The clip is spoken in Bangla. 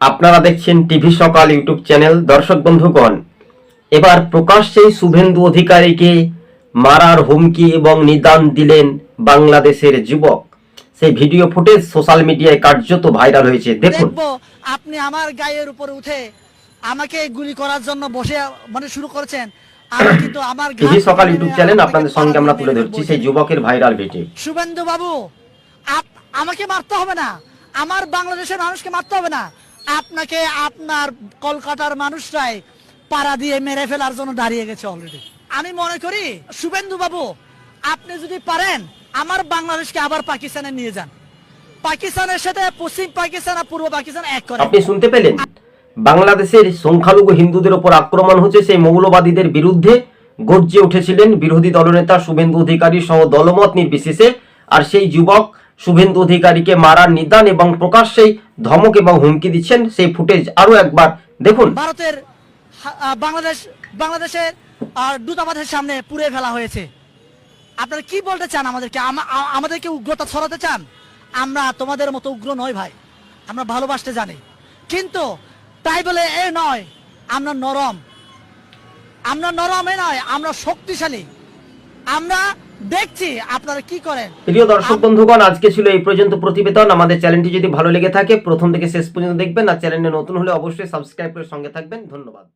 আপনারা দেখছেন টিভি সকাল ইউটিউব চ্যানেল দর্শক বন্ধুগণ। এবার প্রকাশ্যেই শুভেন্দু অধিকারীকে মারার হুমকি এবং নিদান দিলেন বাংলাদেশের যুবক। সেই ভিডিও ফুটেজ সোশ্যাল মিডিয়ায় কার্যত ভাইরাল হয়েছে। দেখুন। আপনি আমার গায়ের উপর উঠে আমাকে গুলি করার জন্য বসে মানে শুরু করেছেন। আমি কিন্তু আমার টিভি সকাল ইউটিউব চ্যানেল আপনাদের সঙ্গে আমরা তুলে ধরছি। সেই যুবকের ভাইরাল ভিডিও। শুভেন্দু বাবু আমাকে মারতে হবে না। আমার বাংলাদেশের মানুষকে মারতে হবে না। আপনাকে আপনার কলকাতার মানুষরাই পাড়া দিয়ে মেরে ফেলার জন্য দাঁড়িয়ে গেছে অলরেডি আমি মনে করি, শুভেন্দু বাবু, আপনি যদি পারেন, আমার বাংলাদেশকে আবার পাকিস্তানে নিয়ে যান। পাকিস্তানের সাথে পশ্চিম পাকিস্তান আর পূর্ব পাকিস্তান এক করে। আপনি শুনতে পেলেন? বাংলাদেশের সংখ্যালঘু হিন্দুদের ওপর আক্রমণ হচ্ছে সেই মৌলবাদীদের বিরুদ্ধে গর্জে উঠেছিলেন বিরোধী দলনেতা শুভেন্দু অধিকারী সহ দলমত নির্বিশেষে, আর সেই যুবক শুভেন্দু অধিকারীকে মারার নিদান এবং প্রকাশ্যেই ধমক এবং হুমকি দিচ্ছেন সেই ফুটেজ আরও একবার দেখুন। ভারতের বাংলাদেশ, বাংলাদেশের, আর দূতাবাসের সামনে পুড়ে ফেলা হয়েছে। আপনারা কি বলতে চান আমাদেরকে? আমা- আমাদেরকে উগ্রতা ছড়াতে চান? আমরা তোমাদের মতো উগ্র নয় ভাই। আমরা ভালোবাসতে জানি। কিন্তু তাই বলে এ নয়, আমরা নরম। আমরা নরম এ নয়, আমরা শক্তিশালী। আমরা দেখছি আপনারা কি করেন। প্রিয় দর্শক বন্ধুগণ আজকে ছিল এই পর্যন্ত প্রতিবেদন। আমাদের চ্যানেলটি যদি ভালো লেগে থাকে প্রথম থেকে শেষ পর্যন্ত দেখবেন। আর চ্যানেলে নতুন হলে অবশ্যই সাবস্ক্রাইব করে সঙ্গে থাকবেন। ধন্যবাদ।